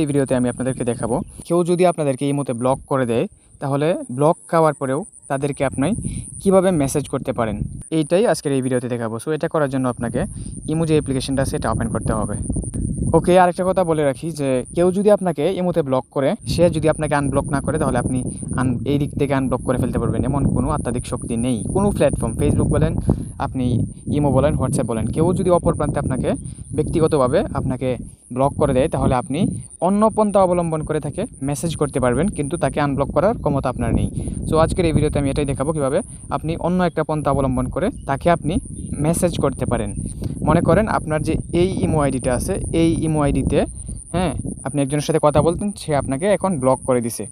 এই ভিডিওতে আমি আপনাদেরকে দেখাবো। কেউ যদি আপনাদেরকে এই মতে ব্লক করে দেয়, তাহলে ব্লক খাওয়ার পরেও তাদেরকে আপনি কীভাবে মেসেজ করতে পারেন? এইটাই আজকের এই ভিডিওতে দেখাবো। সো এটা করার জন্য আপনাকে ইমো যে অ্যাপ্লিকেশনটা সেটা ওপেন করতে হবে। ওকে, আরেকটা কথা বলে রাখি যে কেউ যদি আপনাকে ইমোতে ব্লক করে, সে যদি আপনাকে আনব্লক না করে, তাহলে আপনি আন, এই দিক থেকে আনব্লক করে ফেলতে পারবেন। এমন কোনো আত্মাধিক শক্তি নেই। কোনো প্ল্যাটফর্ম ফেসবুক বলেন, আপনি ইমো বলেন হোয়াটসঅ্যাপ বলেন, কেউ যদি অপর প্রান্তে আপনাকে ব্যক্তিগতভাবে আপনাকে ব্লক করে দেয়, তাহলে আপনি অন্য পন্থা অবলম্বন করে তাকে মেসেজ করতে পারবেন, কিন্তু তাকে আনব্লক করার ক্ষমতা আপনার নেই। সো আজকের এই ভিডিওতে আমি এটাই দেখাবো কীভাবে আপনি অন্য একটা পন্থা অবলম্বন করে তাকে আপনি মেসেজ করতে পারেন। মনে করেন আপনার যে এই ইমো আইডিটা আছে, এই ইমো আইডিতে হ্যাঁ আপনি একজনের সাথে কথা বলতেন, সে আপনাকে এখন ব্লক করে দিছে।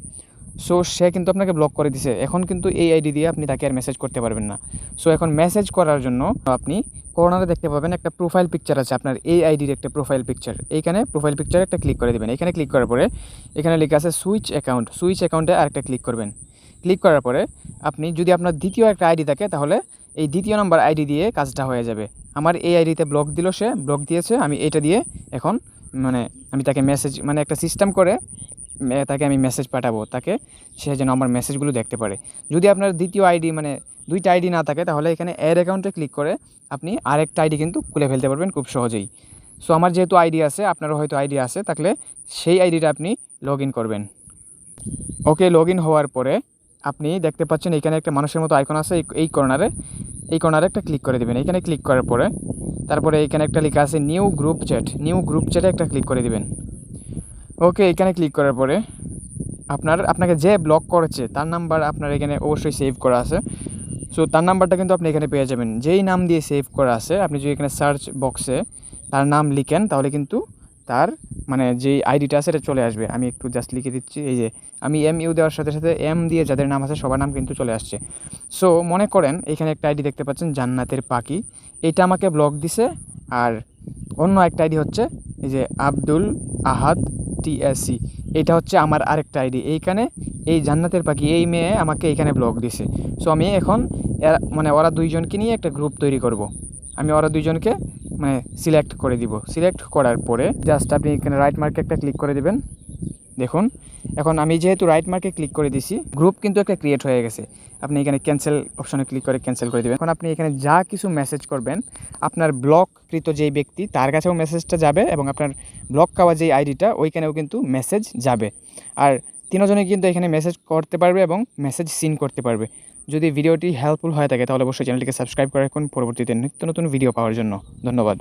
সো সে কিন্তু আপনাকে ব্লক করে দিছে। এখন কিন্তু এই আইডি দিয়ে আপনি তাকে আর মেসেজ করতে পারবেন না। সো এখন মেসেজ করার জন্য আপনি কর্নারে দেখতে পাবেন একটা প্রোফাইল পিকচার আছে, আপনার এই আইডির একটা প্রোফাইল পিকচার এইখানে প্রোফাইল পিকচারে একটা ক্লিক করে দেবেন। এখানে ক্লিক করার পরে এখানে লেখা আছে সুইচ অ্যাকাউন্ট সুইচ অ্যাকাউন্টে আরেকটা ক্লিক করবেন। ক্লিক করার পরে আপনি যদি আপনার দ্বিতীয় একটা আইডি থাকে, তাহলে এই দ্বিতীয় নম্বর আইডি দিয়ে কাজটা হয়ে যাবে। আমার এই আইডিতে ব্লক দিল সে ব্লক দিয়েছে, আমি এটা দিয়ে এখন মানে আমি তাকে মেসেজ মানে একটা সিস্টেম করে তাকে আমি মেসেজ পাঠাবো। তাকে সে যেন আমার মেসেজগুলো দেখতে পারে। যদি আপনার দ্বিতীয় আইডি মানে দুইটা আইডি না থাকে, তাহলে এখানে এর অ্যাকাউন্টে ক্লিক করে আপনি আরেকটা আইডি কিন্তু খুলে ফেলতে পারবেন খুব সহজেই। সো আমার যেহেতু আইডি আছে, আপনারও হয়তো আইডি আছে তাহলে সেই আইডিটা আপনি লগ করবেন। ওকে লগ হওয়ার পরে আপনি দেখতে পাচ্ছেন এখানে একটা মানুষের মতো আইকন আছে এই কর্নারে এই কর্নারে একটা ক্লিক করে দেবেন। এখানে ক্লিক করার পরে, তারপরে এখানে একটা লেখা আছে new group chat new group চ্যাটে একটা ক্লিক করে দিবেন। ওকে এখানে ক্লিক করার পরে আপনার, আপনাকে যে ব্লক করেছে, তার নাম্বার আপনার এখানে অবশ্যই সেভ করা আছে। সো তার নাম্বারটা কিন্তু আপনি এখানে পেয়ে যাবেন। যেই নাম দিয়ে সেভ করা আছে, আপনি যদি এখানে সার্চ বক্সে তার নাম লিখেন, তাহলে কিন্তু তার মানে যেই আইডিটা আছে এটা চলে আসবে। আমি একটু জাস্ট লিখে দিচ্ছি, এই যে আমি এম ইউ দেওয়ার সাথে সাথে এম দিয়ে যাদের নাম আছে সবার নাম কিন্তু চলে আসছে। সো মনে করেন এখানে একটা আইডি দেখতে পাচ্ছেন, জান্নাতের পাখি। এটা আমাকে ব্লক দিছে, আর অন্য একটা আইডি হচ্ছে এই যে আব্দুল আহাদ টিএসসি এটা হচ্ছে আমার আরেকটা আইডি। এইখানে এই জান্নাতের পাখি, এই মেয়ে আমাকে এইখানে ব্লক দিছে। সো আমি এখন মানে ওরা দুইজনকে নিয়ে একটা গ্রুপ তৈরি করব। আমি ওরা দুইজনকে মানে সিলেক্ট করে দিব। সিলেক্ট করার পরে জাস্ট আপনি এখানে রাইট মার্কে একটা ক্লিক করে দেবেন। দেখুন, এখন আমি যেহেতু রাইট মার্কে ক্লিক করে দিছি গ্রুপ কিন্তু একটা ক্রিয়েট হয়ে গেছে। আপনি এখানে ক্যান্সেল অপশনে ক্লিক করে ক্যান্সেল করে দেবেন। এখন আপনি এখানে যা কিছু মেসেজ করবেন, আপনার ব্লককৃত যেই ব্যক্তি, তার কাছেও মেসেজটা যাবে এবং আপনার ব্লক খাওয়া যেই আইডিটা ওইখানেও কিন্তু মেসেজ যাবে। আর তিনজনে কিন্তু এখানে মেসেজ করতে পারবে এবং মেসেজ সিন করতে পারবে। যদি ভিডিওটি হেল্পফুল হয়ে থাকে তাহলে অবশ্যই চ্যানেলটিকে সাবস্ক্রাইব করে রাখুন। পরবর্তীতে নিত্য নতুন ভিডিও পাওয়ার জন্য। ধন্যবাদ।